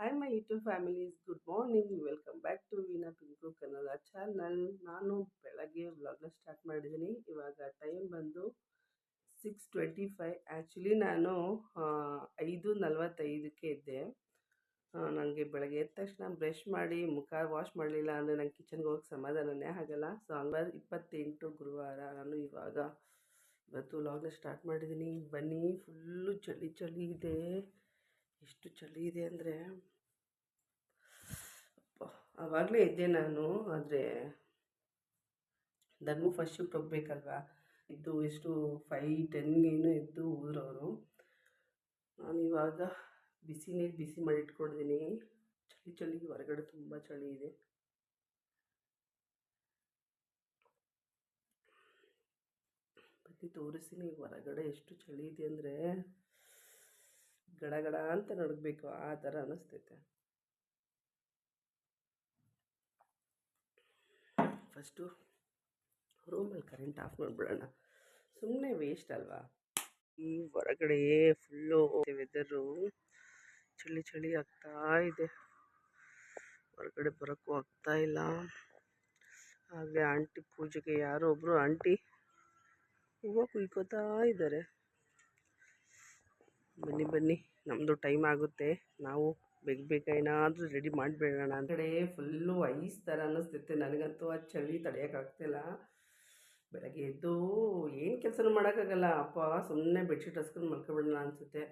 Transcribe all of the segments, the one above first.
Hi my YouTube families good morning welcome back to Veena Pinku Kannada channel ನಾನು ಬೆಳಗ್ಗೆ ವ್ಲಾಗ್ನ start ಮಾಡಿದ್ದೀನಿ. ಇವಾಗ ಟೈಮ್ ಬಂದು ಸಿಕ್ಸ್ ಟ್ವೆಂಟಿ ಫೈವ್ ಆ್ಯಕ್ಚುಲಿ ನಾನು ಐದು ನಲವತ್ತೈದಕ್ಕೆ ಇದ್ದೆ ನನಗೆ ಬೆಳಗ್ಗೆ ಎದ್ದ ತಕ್ಷಣ ಬ್ರಷ್ ಮಾಡಿ, ಮುಖ ವಾಶ್ ಮಾಡಲಿಲ್ಲ ಅಂದರೆ ನಂಗೆ ಕಿಚನ್ಗೆ ಹೋಗಿ ಸಮಾಧಾನನೇ ಆಗಲ್ಲ. ಸೊ ಹಂಗಾದ್ರೆ ಇಪ್ಪತ್ತೆಂಟು ಗುರುವಾರ ನಾನು ಇವಾಗ ಇವತ್ತು ವ್ಲಾಗ್ನ ಸ್ಟಾರ್ಟ್ ಮಾಡಿದ್ದೀನಿ. ಬನ್ನಿ ಫುಲ್ಲು ಚಳಿ ಚಳಿ ಇದೆ. ಎಷ್ಟು ಚಳಿ ಇದೆ ಅಂದರೆ ಆವಾಗಲೇ ಇದ್ದೆ ನಾನು, ಆದರೆ ಧರ್ಮ ಫಸ್ಟ್ ಶಿಫ್ಟ್ ಹೋಗ್ಬೇಕಲ್ವಾ? ಇದ್ದು ಎಷ್ಟು ಫೈ ಟೆನ್ಗೇನು ಇದ್ದು ಹೋದ್ರವರು ನಾನು ಇವಾಗ ಬಿಸಿ ನೀರು ಬಿಸಿ ಮಾಡಿ ಇಟ್ಕೊಂಡಿದ್ದೀನಿ ಚಳಿ ಚಳಿ ಹೊರಗಡೆ ತುಂಬ ಚಳಿ ಇದೆ. ಬನ್ನಿ ತೋರಿಸ್ತೀನಿ, ಹೊರಗಡೆ ಎಷ್ಟು ಚಳಿ ಇದೆ ಅಂದರೆ ಗಡಗಡ ಅಂತ ನಡಗಬೇಕು ಆ ಥರ ಅನ್ನಿಸ್ತೈತೆ ಫಸ್ಟು ರೂಮಲ್ಲಿ ಕರೆಂಟ್ ಆಫ್ ಮಾಡಿಬಿಡೋಣ. ಸುಮ್ಮನೆ ವೇಸ್ಟ್ ಅಲ್ವಾ? ಈ ಹೊರಗಡೆ ಫುಲ್ಲು ವೆದರು ಚಳಿ ಚಳಿ ಆಗ್ತಾ ಇದೆ. ಹೊರಗಡೆ ಬರೋಕ್ಕೂ ಆಗ್ತಾ ಇಲ್ಲ. ಹಾಗೆ ಆಂಟಿ ಪೂಜೆಗೆ ಯಾರೋ ಒಬ್ಬರು ಆಂಟಿ ಹೂವು ಕುಯ್ಕೋತಾ ಇದ್ದಾರೆ. ಬನ್ನಿ ಬನ್ನಿ. ನಮ್ಮದು ಟೈಮ್ ಆಗುತ್ತೆ. ನಾವು ಬೇಗ ಬೇಗ ಏನಾದರೂ ರೆಡಿ ಮಾಡಿಬಿಡೋಣ. ಕಡೆ ಫುಲ್ಲು ಐಸ್ ಥರ ಅನ್ನಿಸ್ತಿತ್ತು. ನನಗಂತೂ ಆ ಚಳಿ ತಡೆಯೋಕ್ಕಾಗ್ತಿಲ್ಲ ಬೆಳಗ್ಗೆ ಎದ್ದು ಏನು ಕೆಲಸನೂ ಮಾಡೋಕ್ಕಾಗಲ್ಲ. ಅಪ್ಪ ಸುಮ್ಮನೆ ಬೆಡ್ಶೀಟ್ ಹಸ್ಕೊಂಡು ಮಲ್ಕೊಬಿಡೋಣ ಅನಿಸುತ್ತೆ.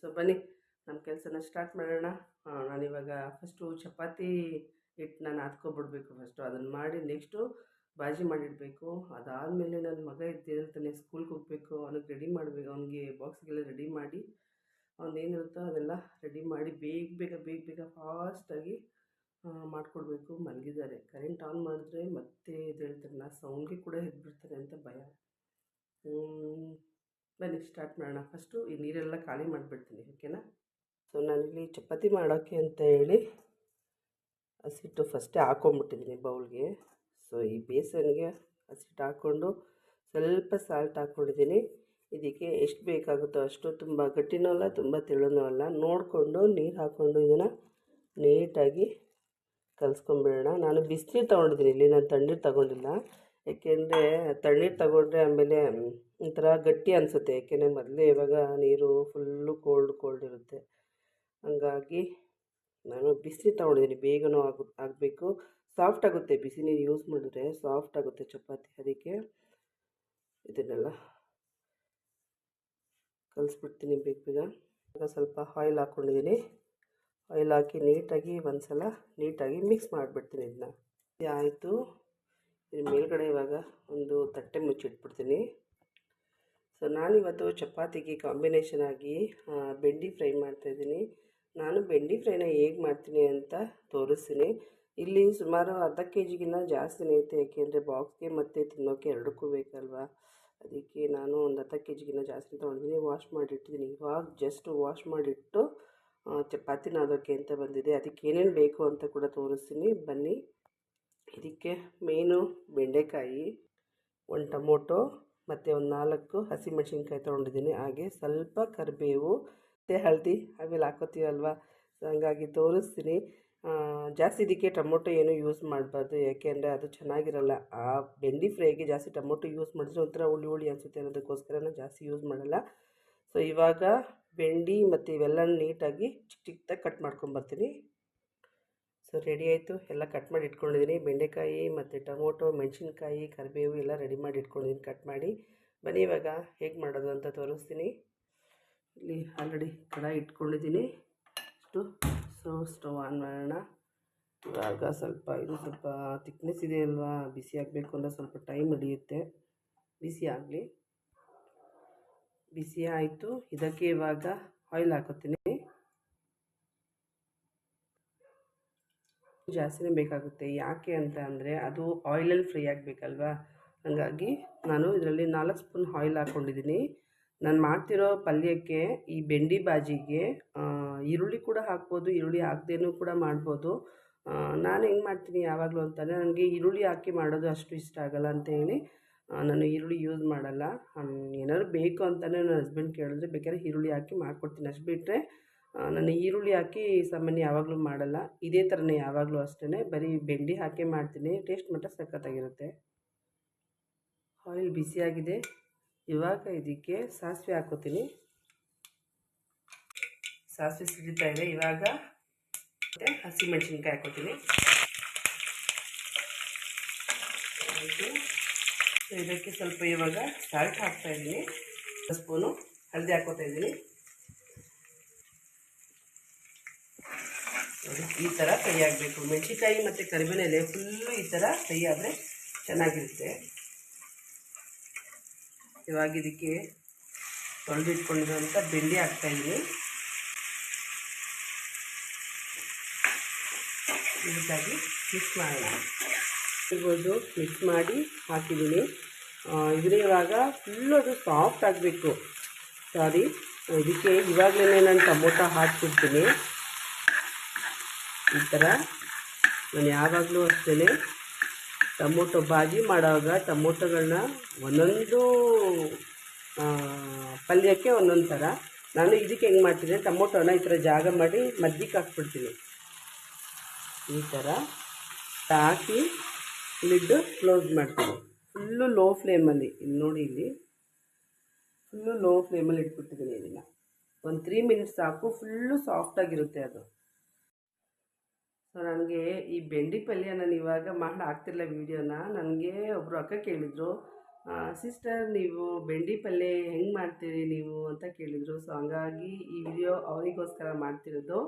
ಸೊ ಬನ್ನಿ ನಮ್ಮ ಕೆಲಸನ ಸ್ಟಾರ್ಟ್ ಮಾಡೋಣ. ನಾನಿವಾಗ ಫಸ್ಟು ಚಪಾತಿ ಹಿಟ್ಟನ್ನ ನಾದ್ಕೊಬಿಡ್ಬೇಕು ಫಸ್ಟು ಅದನ್ನು ಮಾಡಿ ನೆಕ್ಸ್ಟು ಬಾಜಿ ಮಾಡಿಡಬೇಕು. ಅದಾದಮೇಲೆ ನನ್ನ ಮಗ ಇದ್ದಿರ್ತಾನೆ ಸ್ಕೂಲ್ಗೆ ಹೋಗಬೇಕು. ಅವನಿಗೆ ರೆಡಿ ಮಾಡಬೇಕು. ಅವನಿಗೆ ಬಾಕ್ಸ್ಗೆಲ್ಲ ರೆಡಿ ಮಾಡಿ ಅವನೇನಿರುತ್ತೋ ಅದೆಲ್ಲ ರೆಡಿ ಮಾಡಿ ಬೇಗ ಬೇಗ ಬೇಗ ಬೇಗ ಫಾಸ್ಟಾಗಿ ಮಾಡಿಕೊಡ್ಬೇಕು ಮಲಗಿದ್ದಾರೆ ಕರೆಂಟ್ ಆನ್ ಮಾಡಿದ್ರೆ ಮತ್ತೆ ಹೇಳ್ತಾರೆ ನಾ ಸೌಂಡ್ಗೆ ಕೂಡ ಎದ್ಬಿಡ್ತಾರೆ ಅಂತ ಭಯ. ಬನ್ನಿ ಸ್ಟಾರ್ಟ್ ಮಾಡೋಣ. ಫಸ್ಟು ಈ ನೀರೆಲ್ಲ ಖಾಲಿ ಮಾಡಿಬಿಡ್ತೀನಿ ಓಕೆನಾ ಸೊ ನಾನಿಲ್ಲಿ ಚಪಾತಿ ಮಾಡೋಕ್ಕೆ ಅಂತ ಹೇಳಿ ಹಸಿಟ್ಟು ಫಸ್ಟೇ ಹಾಕೊಂಬಿಟ್ಟಿದ್ದೀನಿ ಬೌಲ್ಗೆ ಸೊ ಈ ಬೇಸನ್ಗೆ ಹಸಿಟ್ಟು ಹಾಕ್ಕೊಂಡು ಸ್ವಲ್ಪ ಸಾಲ್ಟ್ ಹಾಕ್ಕೊಂಡಿದ್ದೀನಿ ಇದಕ್ಕೆ ಎಷ್ಟು ಬೇಕಾಗುತ್ತೋ ಅಷ್ಟು ತುಂಬ ಗಟ್ಟಿನೂ ಅಲ್ಲ, ತುಂಬ ತೆಳುನೂ ಅಲ್ಲ. ನೋಡಿಕೊಂಡು ನೀರು ಹಾಕ್ಕೊಂಡು ಇದನ್ನು ನೀಟಾಗಿ ಕಲಿಸ್ಕೊಂಬಿಡೋಣ. ನಾನು ಬಿಸಿನೀರು ತೊಗೊಂಡಿದ್ದೀನಿ, ಇಲ್ಲಿ ನಾನು ತಣ್ಣೀರು ತಗೊಂಡಿಲ್ಲ. ಯಾಕೆಂದರೆ ತಣ್ಣೀರು ತಗೊಂಡ್ರೆ ಆಮೇಲೆ ಒಂಥರ ಗಟ್ಟಿ ಅನಿಸುತ್ತೆ. ಯಾಕೆಂದರೆ ಮೊದಲೇ ಇವಾಗ ನೀರು ಫುಲ್ಲು ಕೋಲ್ಡ್ ಕೋಲ್ಡ್ ಇರುತ್ತೆ. ಹಂಗಾಗಿ ನಾನು ಬಿಸಿನೀರು ತೊಗೊಂಡಿದ್ದೀನಿ, ಬೇಗನೂ ಆಗು, ಆಗಬೇಕು. ಸಾಫ್ಟ್ ಆಗುತ್ತೆ, ಬಿಸಿ ನೀರು ಯೂಸ್ ಮಾಡಿದ್ರೆ ಸಾಫ್ಟ್ ಆಗುತ್ತೆ ಚಪಾತಿ. ಅದಕ್ಕೆ ಇದನ್ನೆಲ್ಲ ಕಲಿಸ್ಬಿಡ್ತೀನಿ ಬೇಗ ಬೇಗ. ಈಗ ಸ್ವಲ್ಪ ಆಯಿಲ್ ಹಾಕ್ಕೊಂಡಿದ್ದೀನಿ ಆಯಿಲ್ ಹಾಕಿ ನೀಟಾಗಿ ಒಂದು ಸಲ ನೀಟಾಗಿ ಮಿಕ್ಸ್ ಮಾಡಿಬಿಡ್ತೀನಿ ಇದನ್ನ ಆಯಿತು. ಇದ್ರ ಮೇಲ್ಗಡೆ ಇವಾಗ ಒಂದು ತಟ್ಟೆ ಮುಚ್ಚಿಟ್ಬಿಡ್ತೀನಿ ಸೊ ನಾನಿವತ್ತು ಚಪಾತಿಗೆ ಕಾಂಬಿನೇಷನ್ ಆಗಿ ಬೆಂಡಿ ಫ್ರೈ ಮಾಡ್ತಾಯಿದ್ದೀನಿ ನಾನು ಬೆಂಡಿ ಫ್ರೈನ ಹೇಗೆ ಮಾಡ್ತೀನಿ ಅಂತ ತೋರಿಸ್ತೀನಿ. ಇಲ್ಲಿ ಸುಮಾರು ಅರ್ಧ ಕೆ ಜಿಗಿನ್ನ ಜಾಸ್ತಿನೇ ಐತೆ ಯಾಕೆಂದರೆ ಬಾಕ್ಸ್ಗೆ ಮತ್ತು ತಿನ್ನೋಕ್ಕೆ ಎರಡಕ್ಕೂ ಬೇಕಲ್ವಾ? ಅದಕ್ಕೆ ನಾನು ಒಂದು ಅರ್ಧ ಕೆ ಜಿಗಿನ್ನ ಜಾಸ್ತಿ ತೊಗೊಂಡಿದ್ದೀನಿ ವಾಶ್ ಮಾಡಿಟ್ಟಿದ್ದೀನಿ ಇವಾಗ ಜಸ್ಟ್ ವಾಶ್ ಮಾಡಿಟ್ಟು ಚಪಾತಿ ನಾದೋಕ್ಕೆ ಅಂತ ಬಂದಿದೆ. ಅದಕ್ಕೆ ಏನೇನು ಬೇಕು ಅಂತ ಕೂಡ ತೋರಿಸ್ತೀನಿ. ಬನ್ನಿ. ಇದಕ್ಕೆ ಮೇನು, ಬೆಂಡೆಕಾಯಿ, ಒಂದು ಟೊಮೊಟೊ, ಮತ್ತು ಒಂದು ನಾಲ್ಕು ಹಸಿಮೆಣ್ಸಿನ್ಕಾಯಿ ತೊಗೊಂಡಿದ್ದೀನಿ. ಹಾಗೆ ಸ್ವಲ್ಪ ಕರಿಬೇವು, ಮತ್ತು ಹಳದಿ, ಅವೆಲ್ಲ ಹಾಕೋತೀವಲ್ವ? ಹಂಗಾಗಿ ತೋರಿಸ್ತೀನಿ. ಜಾಸ್ತಿ ಇದಕ್ಕೆ ಟೊಮೊಟೊ ಏನು ಯೂಸ್ ಮಾಡಬಾರ್ದು. ಯಾಕೆಂದರೆ ಅದು ಚೆನ್ನಾಗಿರಲ್ಲ. ಆ ಬೆಂಡಿ ಫ್ರೈಗೆ ಜಾಸ್ತಿ ಟೊಮೊಟೊ ಯೂಸ್ ಮಾಡಿದ್ರೆ ಒಂಥರ ಹುಳಿ ಹುಳಿ ಅನಿಸುತ್ತೆ. ಅನ್ನೋದಕ್ಕೋಸ್ಕರ ನಾನು ಜಾಸ್ತಿ ಯೂಸ್ ಮಾಡಲ್ಲ. ಸೊ ಇವಾಗ ಬೆಂಡಿ ಮತ್ತು ಇವೆಲ್ಲ ನೀಟಾಗಿ ಚಿಕ್ಕ ಚಿಕ್ಕದಾಗಿ ಕಟ್ ಮಾಡ್ಕೊಂಬರ್ತೀನಿ ಸೊ ರೆಡಿ ಆಯಿತು. ಎಲ್ಲ ಕಟ್ ಮಾಡಿ ಇಟ್ಕೊಂಡಿದ್ದೀನಿ. ಬೆಂಡೆಕಾಯಿ ಮತ್ತು ಟೊಮೊಟೊ, ಮೆಣಸಿನ್ಕಾಯಿ, ಕರಿಬೇವು ಎಲ್ಲ ರೆಡಿ ಮಾಡಿ ಇಟ್ಕೊಂಡಿದ್ದೀನಿ. ಕಟ್ ಮಾಡಿ. ಬನ್ನಿ ಇವಾಗ ಹೇಗೆ ಮಾಡೋದು ಅಂತ ತೋರಿಸ್ತೀನಿ. ಇಲ್ಲಿ ಆಲ್ರೆಡಿ ಕಡಾಯಿ ಇಟ್ಕೊಂಡಿದ್ದೀನಿ. ಅಷ್ಟು ಸೊ, ಸ್ಟವ್ ಆನ್ ಮಾಡೋಣ. ಇವಾಗ ಸ್ವಲ್ಪ ಇದು ಸ್ವಲ್ಪ ತಿಕ್ನೆಸ್ ಇದೆ ಅಲ್ವಾ? ಬಿಸಿ ಆಗಬೇಕು ಅಂದರೆ ಸ್ವಲ್ಪ ಟೈಮ್ ಹಿಡಿಯುತ್ತೆ. ಬಿಸಿ ಆಗಲಿ. ಬಿಸಿ ಆಯಿತು. ಇದಕ್ಕೆ ಇವಾಗ ಆಯಿಲ್ ಹಾಕೋತೀನಿ ಜಾಸ್ತಿನೇ ಬೇಕಾಗುತ್ತೆ. ಯಾಕೆ ಅಂತ ಅಂದರೆ ಅದು ಆಯಿಲಲ್ಲಿ ಫ್ರೈ ಆಗಬೇಕಲ್ವಾ? ಹಾಗಾಗಿ ನಾನು ಇದರಲ್ಲಿ ನಾಲ್ಕು ಸ್ಪೂನ್ ಆಯಿಲ್ ಹಾಕ್ಕೊಂಡಿದ್ದೀನಿ ನಾನು ಮಾಡ್ತಿರೋ ಪಲ್ಯಕ್ಕೆ ಈ ಬೆಂಡಿ ಬಾಜಿಗೆ ಈರುಳ್ಳಿ ಕೂಡ ಹಾಕ್ಬೋದು, ಈರುಳ್ಳಿ ಹಾಕ್ದೇನೂ ಕೂಡ ಮಾಡ್ಬೋದು. ನಾನು ಹೆಂಗೆ ಮಾಡ್ತೀನಿ ಯಾವಾಗಲೂ ಅಂತಂದರೆ ನನಗೆ ಈರುಳ್ಳಿ ಹಾಕಿ ಮಾಡೋದು ಅಷ್ಟು ಇಷ್ಟ ಆಗಲ್ಲ ಅಂತ ಹೇಳಿ ನಾನು ಈರುಳ್ಳಿ ಯೂಸ್ ಮಾಡಲ್ಲ. ಏನಾದ್ರು ಬೇಕು ಅಂತಲೇ ನನ್ನ ಹಸ್ಬೆಂಡ್ ಕೇಳಿದ್ರೆ ಬೇಕಾದ್ರೆ ಈರುಳ್ಳಿ ಹಾಕಿ ಮಾಡಿಕೊಡ್ತೀನಿ. ಅಷ್ಟು ಬಿಟ್ಟರೆ ನಾನು ಈರುಳ್ಳಿ ಹಾಕಿ ಸಾಮಾನ್ಯ ಯಾವಾಗಲೂ ಮಾಡಲ್ಲ. ಇದೇ ಥರನೇ ಯಾವಾಗಲೂ ಅಷ್ಟೇ ಬರೀ ಬೆಂಡಿ ಹಾಕಿ ಮಾಡ್ತೀನಿ. ಟೇಸ್ಟ್ ಮಾತ್ರ ಸಖತ್ತಾಗಿರುತ್ತೆ. ಆಯಿಲ್ ಬಿಸಿಯಾಗಿದೆ. ಇವಾಗ ಇದಕ್ಕೆ ಸಾಸಿವೆ ಹಾಕೋತೀನಿ. ಸಾಸಿವೆ ಸಿಡಿತಾ ಇದೆ. ಇವಾಗ ಮತ್ತು ಹಸಿಮೆಣಸಿನ್ಕಾಯಿ ಹಾಕೋತೀನಿ. ಆಯಿತು. ಇದಕ್ಕೆ ಸ್ವಲ್ಪ ಇವಾಗ ಸಾಲ್ಟ್ ಹಾಕ್ತಾ ಇದ್ದೀನಿ. ಸ್ಪೂನು ಹಳದಿ ಹಾಕೋತಾ ಇದ್ದೀನಿ. ನೋಡಿ, ಈ ಥರ ಫ್ರೈ ಆಗಬೇಕು. ಮೆಣಸಿನ್ಕಾಯಿ ಮತ್ತು ಕರಿಬೇವಿನ ಎಲೆ ಫುಲ್ಲು ಈ ಥರ ಫ್ರೈ ಆದರೆ ಚೆನ್ನಾಗಿರುತ್ತೆ. ಇವಾಗ ಇದಕ್ಕೆ ತೊಳೆದಿಟ್ಕೊಂಡಿರುವಂಥ ಬೆಂಡಿ ಹಾಕ್ತಾಯಿದ್ದೀನಿ ಇದಕ್ಕಾಗಿ ಮಿಕ್ಸ್ ಮಾಡೋಣ. ಇರ್ಬೋದು ಮಿಕ್ಸ್ ಮಾಡಿ ಹಾಕಿದ್ದೀನಿ. ಇದ್ರೆ ಇವಾಗ ಫುಲ್ಲು ಅದು ಸಾಫ್ಟ್ ಆಗಬೇಕು. ಸಾರಿ ಇದಕ್ಕೆ ಇವಾಗಲೇ ನಾನು ಟೊಮೊಟೊ ಹಾಕ್ಬಿಡ್ತೀನಿ. ಈ ಥರ ನಾನು ಯಾವಾಗಲೂ ಅಷ್ಟೇ ಟೊಮೊಟೊ ಬಾಜಿ ಮಾಡುವಾಗ ಟೊಮೊಟೊಗಳನ್ನ ಒಂದೊಂದು ಪಲ್ಯಕ್ಕೆ ಒಂದೊಂದು ಥರ ನಾನು ಇದಕ್ಕೆ ಹೆಂಗೆ ಮಾಡ್ತೀನಿ ಟೊಮೊಟೊನ ಈ ಥರ ಜಾಗ ಮಾಡಿ ಮಜ್ಜಿಗೆ ಹಾಕ್ಬಿಡ್ತೀನಿ. ಈ ಥರ ಹಾಕಿ ಲಿಡ್ ಕ್ಲೋಸ್ ಮಾಡ್ತೀನಿ. ಫುಲ್ಲು ಲೋ ಫ್ಲೇಮಲ್ಲಿ ಇಲ್ಲಿ ನೋಡಿ ಇಲ್ಲಿ. ಫುಲ್ಲು ಲೋ ಫ್ಲೇಮಲ್ಲಿ ಇಟ್ಬಿಟ್ಟಿದ್ದೀನಿ ಇದನ್ನು. ಒಂದು ತ್ರೀ ಮಿನಿಟ್ಸ್ ಸಾಕು, ಫುಲ್ಲು ಸಾಫ್ಟಾಗಿರುತ್ತೆ ಅದು. ಸೊ ನನಗೆ ಈ ಬೆಂಡಿ ಪಲ್ಯ ನಾನು ಇವಾಗ ಮಾಡಿ ಹಾಕ್ತಿರಲ್ಲ ವೀಡಿಯೋನ. ನನಗೆ ಒಬ್ಬರು ಅಕ್ಕ ಕೇಳಿದರು ಸಿಸ್ಟರ್, ನೀವು ಬೆಂಡಿ ಪಲ್ಯ ಹೆಂಗೆ ಮಾಡ್ತೀರಿ ನೀವು? ಅಂತ ಕೇಳಿದರು. ಸೊ ಹಂಗಾಗಿ ಈ ವಿಡಿಯೋ ಅವರಿಗೋಸ್ಕರ ಮಾಡ್ತಿರೋದು.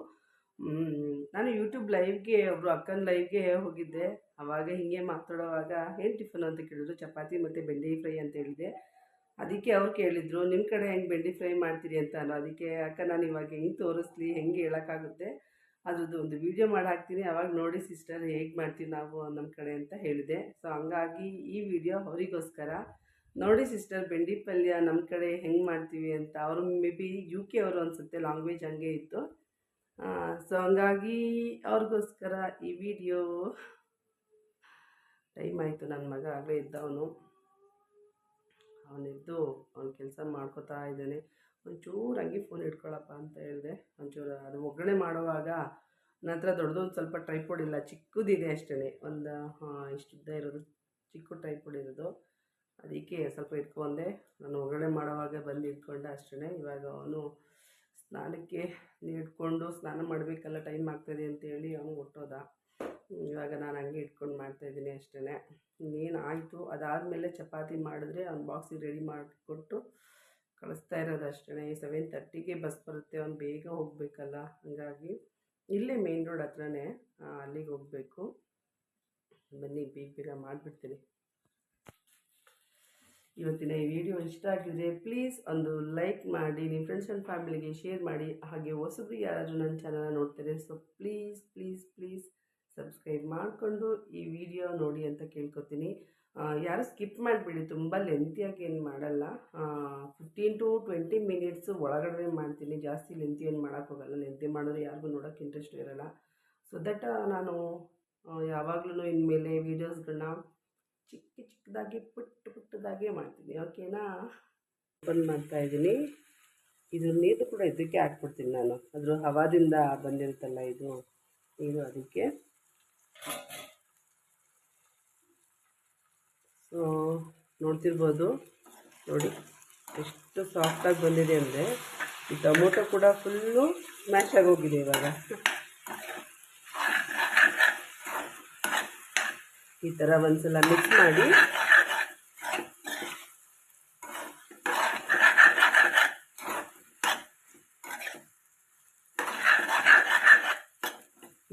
ನಾನು ಯೂಟ್ಯೂಬ್ ಲೈವ್ಗೆ ಒಬ್ಬರು ಅಕ್ಕನ ಲೈವ್ಗೆ ಹೋಗಿದ್ದೆ. ಆವಾಗ ಹೀಗೆ ಮಾತಾಡೋವಾಗ, ಏನು ಟಿಫನ್? ಅಂತ ಕೇಳಿದ್ರು. ಚಪಾತಿ ಮತ್ತು ಬೆಂಡಿ ಫ್ರೈ ಅಂತ ಹೇಳಿದೆ. ಅದಕ್ಕೆ ಅವ್ರು ಕೇಳಿದರು ನಿಮ್ಮ ಕಡೆ ಹೆಂಗೆ ಬೆಂಡಿ ಫ್ರೈ ಮಾಡ್ತೀರಿ? ಅಂತ ಅದಕ್ಕೆ, ಅಕ್ಕ, ನಾನು ಇವಾಗ ಹೆಂಗೆ ತೋರಿಸ್ಲಿ, ಹೆಂಗೆ ಹೇಳೋಕ್ಕಾಗುತ್ತೆ? ಅದ್ರದ್ದು ಒಂದು ವಿಡಿಯೋ ಮಾಡಿ ಹಾಕ್ತೀನಿ ಅವಾಗ ನೋಡಿ ಸಿಸ್ಟರ್ ಹೇಗೆ ಮಾಡ್ತೀವಿ ನಾವು ನಮ್ಮ ಕಡೆ ಅಂತ ಹೇಳಿದೆ. ಸೊ ಹಂಗಾಗಿ ಈ ವಿಡಿಯೋ ಅವರಿಗೋಸ್ಕರ ನೋಡಿ ಸಿಸ್ಟರ್ ಬೆಂಡಿ ಪಲ್ಯ ನಮ್ಮ ಕಡೆ ಹೆಂಗೆ ಮಾಡ್ತೀವಿ ಅಂತ. ಅವರು ಮೇ ಬಿ ಯು ಕೆ ಅವರು ಅನಿಸುತ್ತೆ ಲ್ಯಾಂಗ್ವೇಜ್ ಹಂಗೆ ಇತ್ತು. ಸೊ ಹಂಗಾಗಿ ಅವ್ರಿಗೋಸ್ಕರ ಈ ವಿಡಿಯೋ ಟೈಮ್ ಆಯಿತು. ನನ್ನ ಮಗ ಆಗಲೇ ಇದ್ದವನು ಅವನಿದ್ದು ಅವನು ಕೆಲಸ ಮಾಡ್ಕೋತಾ ಇದ್ದಾನೆ. ಒಂಚೂರು ಹಂಗೆ ಫೋನ್ ಇಟ್ಕೊಳ್ಳಪ್ಪ ಅಂತ ಹೇಳಿದೆ. ಒಂಚೂರು ಅದು ಒಗ್ಗರಣೆ ಮಾಡುವಾಗ ನಂತರ ದೊಡ್ಡದೊಂದು ದೊಡ್ಡದು ಸ್ವಲ್ಪ ಟ್ರೈಪೋಡ್ ಇಲ್ಲ, ಚಿಕ್ಕದಿದೆ ಅಷ್ಟೇ ಒಂದು ಇಷ್ಟು ಉದ್ದ ಇರೋದು, ಚಿಕ್ಕ ಟ್ರೈಪೋಡ್ ಇರೋದು. ಅದಕ್ಕೆ ಸ್ವಲ್ಪ ಇಟ್ಕೊಂಡೆ. ನಾನು ಒಗ್ಗರಣೆ ಮಾಡುವಾಗ ಬಂದು ಇಟ್ಕೊಂಡೆ ಅಷ್ಟೇ ಇವಾಗ ಅವನು ಸ್ನಾನಕ್ಕೆ ನೀಡ್ಕೊಂಡು ಸ್ನಾನ ಮಾಡಬೇಕಲ್ಲ ಟೈಮ್ ಆಗ್ತದೆ ಅಂತೇಳಿ ಅವನು ಹೊಟ್ಟೋದ ಇವಾಗ ನಾನು ಹಂಗೆ ಇಟ್ಕೊಂಡು ಮಾಡ್ತಾಯಿದ್ದೀನಿ ಅಷ್ಟೇ ಇನ್ನೇನು ಆಯಿತು ಅದಾದಮೇಲೆ ಚಪಾತಿ ಮಾಡಿದ್ರೆ ಅವ್ನು ಬಾಕ್ಸಿಗೆ ರೆಡಿ ಮಾಡಿಕೊಟ್ಟು ಕಳಿಸ್ತಾ ಇರೋದು ಅಷ್ಟೇ ಸೆವೆನ್ ತರ್ಟಿಗೆ ಬಸ್ ಬರುತ್ತೆ, ಅವ್ನು ಬೇಗ ಹೋಗಬೇಕಲ್ಲ? ಹಾಗಾಗಿ ಇಲ್ಲೇ ಮೇನ್ ರೋಡ್ ಹತ್ರನೇ ಅಲ್ಲಿಗೆ ಹೋಗಬೇಕು. ಬನ್ನಿ, ಬೇಗ ಬೇಗ ಮಾಡಿಬಿಡ್ತೀನಿ. ಇವತ್ತಿನ ಈ ವಿಡಿಯೋ ಇಷ್ಟ ಆಗಿದ್ರೆ ಪ್ಲೀಸ್ ಒಂದು ಲೈಕ್ ಮಾಡಿ ನಿಮ್ಮ ಫ್ರೆಂಡ್ಸ್ ಆ್ಯಂಡ್ ಫ್ಯಾಮಿಲಿಗೆ ಶೇರ್ ಮಾಡಿ. ಹಾಗೆ ಹೊಸಬ್ರು ಯಾರಾದರೂ ನನ್ನ ಚಾನಲ್ ನೋಡ್ತಾರೆ so please please please subscribe ಮಾಡಿಕೊಂಡು ಈ ವಿಡಿಯೋ ನೋಡಿ ಅಂತ ಕೇಳ್ಕೊತೀನಿ. ಯಾರು ಸ್ಕಿಪ್ ಮಾಡಿಬಿಡಿ, ತುಂಬ ಲೆಂತಿಯಾಗಿ ಏನು ಮಾಡಲ್ಲ. ಫಿಫ್ಟೀನ್ ಟು ಟ್ವೆಂಟಿ ಮಿನಿಟ್ಸ್ ಒಳಗಡೆ ಮಾಡ್ತೀನಿ, ಜಾಸ್ತಿ ಲೆಂತಿ ಏನು ಮಾಡೋಕ್ಕೋಗಲ್ಲ ಲೆಂತಿ ಮಾಡಿದ್ರೆ ಯಾರಿಗೂ ನೋಡೋಕ್ಕೆ ಇಂಟ್ರೆಸ್ಟ್ ಇರೋಲ್ಲ. ಸೊ ದಟ್ ನಾನು ಯಾವಾಗಲೂ ಇನ್ಮೇಲೆ ವೀಡಿಯೋಸ್ಗಳನ್ನ ಚಿಕ್ಕ ಚಿಕ್ಕದಾಗಿ, ಪುಟ್ಟ ಪುಟ್ಟದಾಗೆ ಮಾಡ್ತೀನಿ. ಓಕೆನಾ ಓಪನ್ ಮಾಡ್ತಾ ಇದ್ದೀನಿ. ಇದು ನೀರು ಕೂಡ ಇದಕ್ಕೆ ಹಾಕ್ಬಿಡ್ತೀನಿ ನಾನು. ಅದ್ರ ಹವಾದಿಂದ ಬಂದಿರುತ್ತಲ್ಲ ಇದು, ನೀರು ಅದಕ್ಕೆ. ನೋಡ್ತಿರ್ಬೋದು. ನೋಡಿ, ಎಷ್ಟು ಸಾಫ್ಟಾಗಿ ಬಂದಿದೆ ಅಂದರೆ ಈ ಟೊಮೊಟೊ ಕೂಡ ಫುಲ್ಲು ಮ್ಯಾಶ್ ಆಗೋಗಿದೆ ಇವಾಗ. ಈ ಥರ ಒಂದ್ಸಲ ಮಿಕ್ಸ್ ಮಾಡಿ.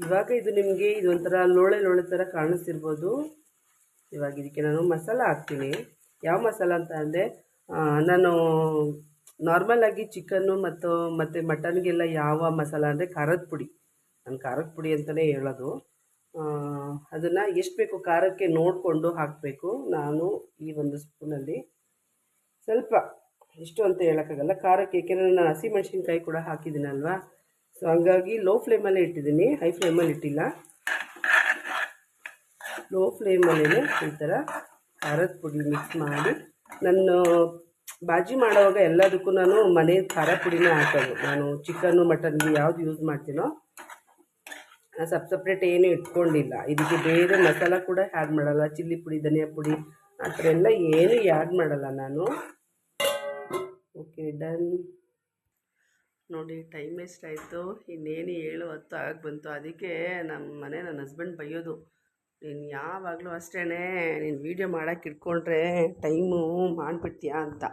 ಇವಾಗ ಇದು ನಿಮಗೆ ಇದೊಂಥರ ಲೋಳೆ ಲೋಳೆ ಥರ ಕಾಣಿಸ್ತಿರ್ಬೋದು. ಇವಾಗ ಇದಕ್ಕೆ ನಾನು ಮಸಾಲ ಹಾಕ್ತೀನಿ. ಯಾವ ಮಸಾಲ ಅಂತ ಅಂದರೆ ನಾನು ನಾರ್ಮಲಾಗಿ ಚಿಕನ್ನು ಮತ್ತು ಮತ್ತು ಮಟನ್ಗೆಲ್ಲ ಯಾವ ಮಸಾಲ ಅಂದರೆ ಖಾರದ ಪುಡಿ. ನಾನು ಖಾರದ ಪುಡಿ ಅಂತಲೇ ಹೇಳೋದು. ಅದನ್ನು ಎಷ್ಟು ಬೇಕು ಖಾರಕ್ಕೆ ನೋಡಿಕೊಂಡು ಹಾಕಬೇಕು ನಾನು ಈ ಒಂದು ಸ್ಪೂನಲ್ಲಿ. ಸ್ವಲ್ಪ ಎಷ್ಟು ಅಂತ ಹೇಳೋಕ್ಕಾಗಲ್ಲ. ಖಾರಕ್ಕೆ, ಏಕೆಂದರೆ ನಾನು ಹಸಿಮೆಣ್ಸಿನ್ಕಾಯಿ ಕೂಡ ಹಾಕಿದ್ದೀನಲ್ವಾ? ಸೊ ಹಂಗಾಗಿ ಲೋ ಫ್ಲೇಮಲ್ಲೇ ಇಟ್ಟಿದ್ದೀನಿ. ಹೈ ಫ್ಲೇಮಲ್ಲಿ ಇಟ್ಟಿಲ್ಲ. ಲೋ ಫ್ಲೇಮಲ್ಲೇ ಈ ಥರ ಖಾರದ ಪುಡಿ ಮಿಕ್ಸ್ ಮಾಡಿ ನಾನು ಬಾಜಿ ಮಾಡುವಾಗ ಎಲ್ಲದಕ್ಕೂ ನಾನು ಮನೆ ಖಾರ ಪುಡಿನೇ ಹಾಕೋದು. ನಾನು ಚಿಕನ್ನು ಮಟನ್ಗೆ ಯಾವ್ದು ಯೂಸ್ ಮಾಡ್ತೀನೋ ಸಪ್ ಸಪ್ರೇಟ್ ಏನು ಇಟ್ಕೊಂಡಿಲ್ಲ. ಇದಕ್ಕೆ ಬೇರೆ ಮಸಾಲ ಕೂಡ ಆ್ಯಡ್ ಮಾಡಲ್ಲ. ಚಿಲ್ಲಿ ಪುಡಿ, ಧನಿಯಾ ಪುಡಿ ಆ ಥರ ಎಲ್ಲ ಏನು ಆ್ಯಡ್ ಮಾಡಲ್ಲ ನಾನು. ಓಕೆ ಡನ್ ನೋಡಿ ಟೈಮ್ ಎಷ್ಟಾಯಿತು? ಇನ್ನೇನು ಏಳು ಹತ್ತು ಆಗಿ ಬಂತು. ಅದಕ್ಕೆ ನಮ್ಮ ಮನೆ ನನ್ನ ಹಸ್ಬೆಂಡ್ ಬೈಯೋದು. ನೀನು ಯಾವಾಗಲೂ ಅಷ್ಟೇ ನೀನು ವೀಡಿಯೋ ಮಾಡೋಕ್ಕೆ ಇಟ್ಕೊಂಡ್ರೆ ಟೈಮು ಮಾಡಿಬಿಡ್ತೀಯಾ ಅಂತ.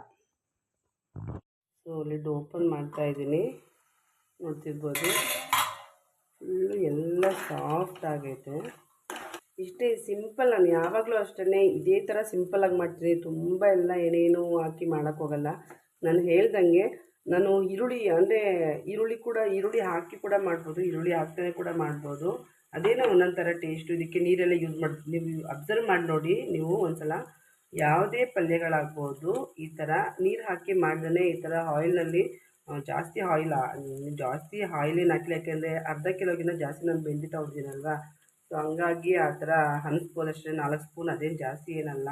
ಸೊ ಲಿಡ್ ಓಪನ್ ಮಾಡ್ತಾಯಿದ್ದೀನಿ ನೋಡ್ತಿರ್ಬೋದು. ಫುಲ್ಲು ಎಲ್ಲ ಸಾಫ್ಟ್ ಆಗೈತೆ. ಇಷ್ಟೇ ಸಿಂಪಲ್ ನಾನು ಯಾವಾಗಲೂ ಅಷ್ಟೇ ಇದೇ ಥರ ಸಿಂಪಲಾಗಿ ಮಾಡ್ತೀನಿ. ತುಂಬ ಎಲ್ಲ ಏನೇನು ಹಾಕಿ ಮಾಡೋಕ್ಕೋಗಲ್ಲ ನಾನು ಹೇಳ್ದಂಗೆ, ನಾನು ಈರುಳ್ಳಿ ಅಂದರೆ ಈರುಳ್ಳಿ ಕೂಡ, ಈರುಳ್ಳಿ ಹಾಕಿ ಕೂಡ ಮಾಡ್ಬೋದು. ಈರುಳ್ಳಿ ಹಾಕ್ದೇ ಕೂಡ ಮಾಡ್ಬೋದು. ಅದೇನೋ ಒಂದೊಂಥರ ಥರ ಟೇಸ್ಟು ಇದಕ್ಕೆ ನೀರೆಲ್ಲ ಯೂಸ್ ಮಾಡಿ, ನೀವು ಅಬ್ಸರ್ವ್ ಮಾಡಿ ನೋಡಿ, ನೀವು ಒಂದ್ಸಲ ಯಾವುದೇ ಪಲ್ಯಗಳಾಗ್ಬೋದು, ಈ ಥರ ನೀರು ಹಾಕಿ ಮಾಡ್ದೇ ಈ ಥರ ಆಯಿಲ್ನಲ್ಲಿ ಜಾಸ್ತಿ ಆಯಿಲ್ ಜಾಸ್ತಿ ಆಯಿಲೇನು ಹಾಕಿಲ್ಲ ಯಾಕೆಂದರೆ ಅರ್ಧ ಕಿಲೋಗಿಂತ ಜಾಸ್ತಿ ನಾನು ಬೆಂದಿ ತಗೊಂಡಿದ್ದೀನಲ್ವ ಸೊ ಹಂಗಾಗಿ ಆ ಥರ ಹನ್ಸ್ಬೋದು ಅಷ್ಟೇ, ನಾಲ್ಕು ಸ್ಪೂನ್ ಅದೇನು ಜಾಸ್ತಿ ಏನಲ್ಲ.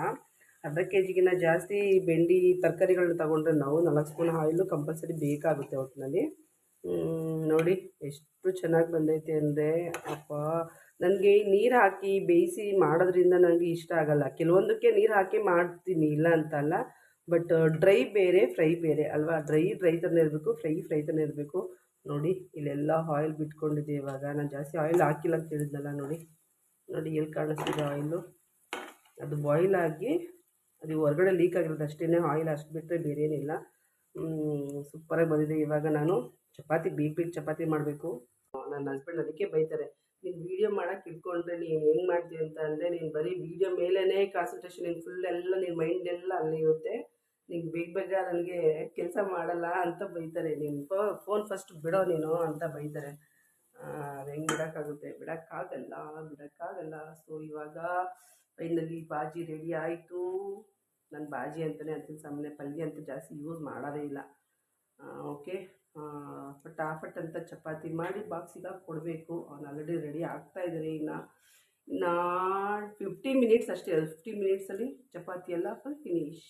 ಅರ್ಧ ಕೆ ಜಿಗಿನ್ನ ಜಾಸ್ತಿ ಬೆಂಡಿ ತರಕಾರಿಗಳನ್ನ ತಗೊಂಡ್ರೆ ನಾವು ನಾಲ್ಕು ಸ್ಪೂನ್ ಆಯಿಲು ಕಂಪಲ್ಸರಿ ಬೇಕಾಗುತ್ತೆ ಒಟ್ಟಿನಲ್ಲಿ ನೋಡಿ, ಎಷ್ಟು ಚೆನ್ನಾಗಿ ಬಂದೈತೆ ಅಂದರೆ ಅಪ್ಪ, ನನಗೆ ನೀರು ಹಾಕಿ ಬೇಯಿಸಿ ಮಾಡೋದ್ರಿಂದ ನನಗೆ ಇಷ್ಟ ಆಗಲ್ಲ. ಕೆಲವೊಂದಕ್ಕೆ ನೀರು ಹಾಕಿ ಮಾಡ್ತೀನಿ, ಇಲ್ಲ ಅಂತಲ್ಲ ಬಟ್ ಡ್ರೈ ಬೇರೆ, ಫ್ರೈ ಬೇರೆ ಅಲ್ವಾ? ಡ್ರೈ ಡ್ರೈ ಥರನೇ ಇರಬೇಕು, ಫ್ರೈ ಫ್ರೈ ಥರನೇ ಇರಬೇಕು. ನೋಡಿ, ಇಲ್ಲೆಲ್ಲ ಆಯಿಲ್ ಬಿಟ್ಕೊಂಡಿದ್ದೆ ಇವಾಗ. ನಾನು ಜಾಸ್ತಿ ಆಯಿಲ್ ಹಾಕಿಲ್ಲ ಅಂತ ಹೇಳಿದ್ನಲ್ಲ, ನೋಡಿ. ನೋಡಿ, ಎಲ್ಲಿ ಕಾಣಿಸ್ತಿದೆ ಆಯಿಲು ಅದು ಬಾಯ್ಲ್ ಆಗಿ, ಅದು ಹೊರಗಡೆ ಲೀಕ್ ಆಗಿರೋದು ಅಷ್ಟೇ ಆಯಿಲ್ ಅಷ್ಟು ಬಿಟ್ಟರೆ ಬೇರೆ ಏನಿಲ್ಲ ಸೂಪರಾಗಿ ಬಂದಿದೆ ಇವಾಗ ನಾನು. ಚಪಾತಿ ಬೇಗ ಬೇಗ ಚಪಾತಿ ಮಾಡಬೇಕು. ನನ್ನ ಹಸ್ಬೆಂಡ್ ಅದಕ್ಕೆ ಬೈತಾರೆ, ನೀನು ವೀಡಿಯೋ ಮಾಡೋಕ್ಕೆ ಇಟ್ಕೊಂಡ್ರೆ ನೀನು ಹೆಂಗೆ ಮಾಡ್ತೀವಿ ಅಂತ ಅಂದರೆ, ನೀನು ಬರೀ ವೀಡಿಯೋ ಮೇಲೇ ಕಾನ್ಸಂಟ್ರೇಷನ್ ನೀನು ಫುಲ್ ಎಲ್ಲ ನಿನ್ನ ಮೈಂಡ್ ಎಲ್ಲ ಅಲ್ಲಿ ಇರುತ್ತೆ. ನೀನು ಬೇಗ ಬೇಗ ನನಗೆ ಕೆಲಸ ಮಾಡಲ್ಲ ಅಂತ ಬೈತಾರೆ. ನೀನು ಫೋನ್ ಫಸ್ಟ್ ಬಿಡೋ ನೀನು ಅಂತ ಬೈತಾರೆ. ಅದು ಹೆಂಗೆ ಬಿಡೋಕ್ಕಾಗುತ್ತೆ? ಬಿಡೋಕ್ಕಾಗಲ್ಲ ಬಿಡೋಕ್ಕಾಗಲ್ಲ. ಸೊ ಇವಾಗ ಫೈನಲಿ ಬಾಜಿ ರೆಡಿ ಆಯಿತು. ನಾನು ಬಾಜಿ ಅಂತಲೇ ಅಂತೀನಿ ಸಾಮಾನ್ಯ ಪಲ್ಯ ಅಂತ ಜಾಸ್ತಿ ಯೂಸ್ ಮಾಡೋದೇ ಇಲ್ಲ. ಓಕೆ ಫಟಾಫಟ್ ಅಂತ ಚಪಾತಿ ಮಾಡಿ ಬಾಕ್ಸಿಗೆ ಕೊಡಬೇಕು. ಅವ್ನು ಆಲ್ರೆಡಿ ರೆಡಿ ಆಗ್ತಾ ಇದ್ದಾರೆ ಇನ್ನು. ನಾ ಫಿಫ್ಟಿ ಮಿನಿಟ್ಸ್ ಅಷ್ಟೇ ಫಿಫ್ಟಿ ಮಿನಿಟ್ಸಲ್ಲಿ ಚಪಾತಿ ಎಲ್ಲ ಫುಲ್ ಫಿನಿಶ್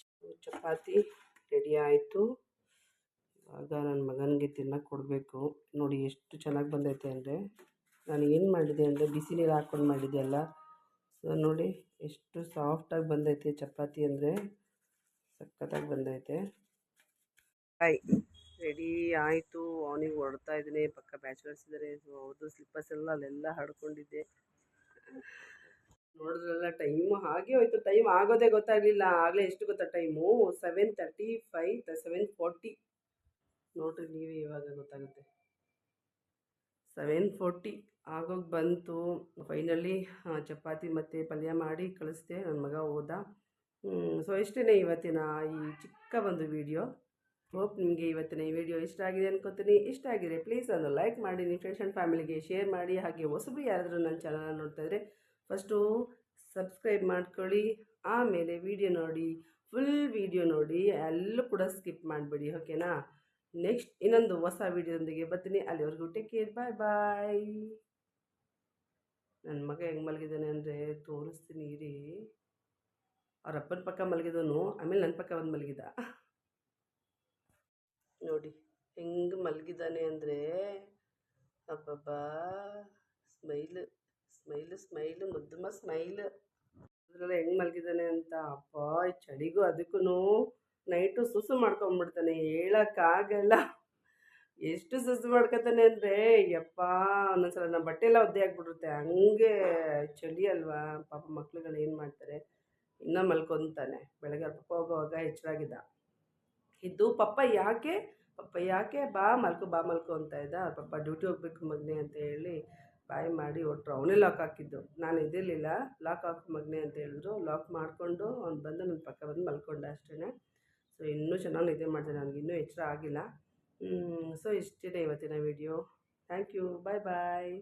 ಚಪಾತಿ ರೆಡಿ ಆಯಿತು. ಆಗ ನನ್ನ ಮಗನಿಗೆ ತಿನ್ನೋಕೆ ಕೊಡಬೇಕು. ನೋಡಿ ಎಷ್ಟು ಚೆನ್ನಾಗಿ ಬಂದೈತೆ ಅಂದರೆ. ನಾನು ಏನು ಮಾಡಿದೆ ಅಂದರೆ ಬಿಸಿ ನೀರು ಹಾಕ್ಕೊಂಡು ಮಾಡಿದೆ ಅಲ್ಲ. ಸೊ ನೋಡಿ ಎಷ್ಟು ಸಾಫ್ಟಾಗಿ ಬಂದೈತೆ ಚಪಾತಿ ಅಂದರೆ. ಸಖತ್ತಾಗಿ ಬಂದೈತೆ. ಹಾಯ್ ರೆಡಿ ಆಯಿತು. ಅವನಿಗೆ ಹೊಡ್ತಾ ಇದ್ದೀನಿ. ಪಕ್ಕ ಬ್ಯಾಚುಲರ್ಸ್ ಇದ್ದಾರೆ ಸೊ ಅವ್ರದ್ದು ಸ್ಲಿಪ್ಪರ್ಸ್ ಎಲ್ಲ ಅಲ್ಲೆಲ್ಲ ಹಡ್ಕೊಂಡಿದ್ದೆ ನೋಡಿದ್ರಲ್ಲ ಟೈಮು ಹಾಗೆ ಹೋಯ್ತು. ಟೈಮ್ ಆಗೋದೇ ಗೊತ್ತಾಗಲಿಲ್ಲ. ಆಗಲೇ ಎಷ್ಟು ಗೊತ್ತಾ time seven thirty five seven forty ನೋಡ್ರಿ, ನೀವೇ ಇವಾಗ ಗೊತ್ತಾಗುತ್ತೆ. ಸೆವೆನ್ ಫೋರ್ಟಿ ಆಗೋಗಿ ಬಂತು. ಫೈನಲಿ ಚಪಾತಿ ಮತ್ತು ಪಲ್ಯ ಮಾಡಿ ಕಳಿಸ್ದೆ. ನನ್ನ ಮಗ ಹೋದ ಸೊ ಇಷ್ಟೇ ಇವತ್ತಿನ ಈ ಚಿಕ್ಕ ಒಂದು ವಿಡಿಯೋ ಹೋಪ್ ನಿಮಗೆ ಇವತ್ತಿನ ಈ ವಿಡಿಯೋ ಇಷ್ಟ ಆಗಿದೆ ಅನ್ಕೋತೀನಿ. ಇಷ್ಟ ಆಗಿದೆ ಪ್ಲೀಸ್ ಒಂದು ಲೈಕ್ ಮಾಡಿ, ನಿಮ್ಮ ಫ್ರೆಂಡ್ಸ್ ಆ್ಯಂಡ್ ಫ್ಯಾಮಿಲಿಗೆ ಶೇರ್ ಮಾಡಿ, ಹಾಗೆ ಹೊಸಬರು ಯಾರಾದರೂ ನನ್ನ ಚಾನಲ್ ನೋಡ್ತಾ ಇದ್ರೆ ಫಸ್ಟು ಸಬ್ಸ್ಕ್ರೈಬ್ ಮಾಡ್ಕೊಳ್ಳಿ. ಆಮೇಲೆ ವಿಡಿಯೋ ನೋಡಿ ಫುಲ್ ವಿಡಿಯೋ ನೋಡಿ ಎಲ್ಲೂ ಕೂಡ ಸ್ಕಿಪ್ ಮಾಡಿಬಿಡಿ ಓಕೆನಾ ನೆಕ್ಸ್ಟ್ ಇನ್ನೊಂದು ಹೊಸ ವಿಡಿಯೋದೊಂದಿಗೆ ಬರ್ತೀನಿ. ಅಲ್ಲಿವರೆಗೂ ಟೇಕ್ ಕೇರ್ ಬಾಯ್ ಬಾಯ್ ನನ್ನ ಮಗ ಹೆಂಗೆ ಮಲಗಿದ್ದಾನೆ ಅಂದರೆ ತೋರಿಸ್ತೀನಿ ರೀ ಅವ್ರ ಅಪ್ಪನ ಪಕ್ಕ ಮಲಗಿದನು ಆಮೇಲೆ ನನ್ನ ಪಕ್ಕ ಬಂದು ಮಲಗಿದ. ನೋಡಿ, ಹೆಂಗೆ ಮಲಗಿದ್ದಾನೆ ಅಂದರೆ ಅಬ್ಬಬ್ಬಾ, ಸ್ಮೈಲ್ ಸ್ಮೈಲ್ ಸ್ಮೈಲ್ ಮುದ್ದಮ್ಮ ಸ್ಮೈಲ್. ಅದರಲ್ಲ ಹೆಂಗೆ ಮಲಗಿದ್ದಾನೆ ಅಂತ ಅಪ್ಪ ಚಳಿಗೂ ಅದಕ್ಕೂ ನೈಟು ಸುಸು ಮಾಡ್ಕೊಂಬಿಡ್ತಾನೆ, ಹೇಳೋಕ್ಕಾಗಲ್ಲ. ಎಷ್ಟು ಸುಸು ಮಾಡ್ಕೊತಾನೆ ಅಂದರೆ, ಯಪ್ಪ, ಒಂದೊಂದ್ಸಲ ನಮ್ಮ ಬಟ್ಟೆ ಎಲ್ಲ ಒದ್ದೆ ಆಗಿಬಿಡುತ್ತೆ ಹಂಗೆ ಚಳಿ ಅಲ್ವಾ. ಪಾಪ ಮಕ್ಳುಗಳು ಏನು ಮಾಡ್ತಾರೆ, ಇನ್ನೂ ಮಲ್ಕೊತಾನೆ, ಬೆಳಗ್ಗೆ ಹೋಗುವಾಗ ಎಚ್ಚರಾಗಿದ್ದ. ಇದ್ದು ಪಪ್ಪ ಯಾಕೆ ಪಪ್ಪ ಯಾಕೆ ಬಾ ಮಲ್ಕೋ ಬಾ ಮಲ್ಕೋ ಅಂತ ಇದ್ದ. ಪಪ್ಪ ಡ್ಯೂಟಿ ಹೋಗ್ಬೇಕು ಮಗ್ನೆ ಅಂತ ಹೇಳಿ ಬಾಯ್ ಮಾಡಿ ಒಟ್ಟರು ಅವನೇ ಲಾಕ್ ಹಾಕಿದ್ದು. ನಾನು ಇದಿರಲಿಲ್ಲ ಲಾಕ್ ಹಾಕು ಮಗ್ನೆ ಅಂತ ಹೇಳಿದ್ರು. ಲಾಕ್ ಮಾಡಿಕೊಂಡು ಅವ್ನು ಬಂದು ನನ್ನ ಪಕ್ಕ ಬಂದು ಮಲ್ಕೊಂಡೆ ಅಷ್ಟೇ ಸೊ ಇನ್ನೂ ಚೆನ್ನಾಗಿ ನಿದ್ದೆ ಮಾಡಿದೆ. ನನಗೆ ಇನ್ನೂ ಎಚ್ಚರ ಆಗಿಲ್ಲ. ಸೊ ಇಷ್ಟಿದೆ ಇವತ್ತಿನ video thank you bye bye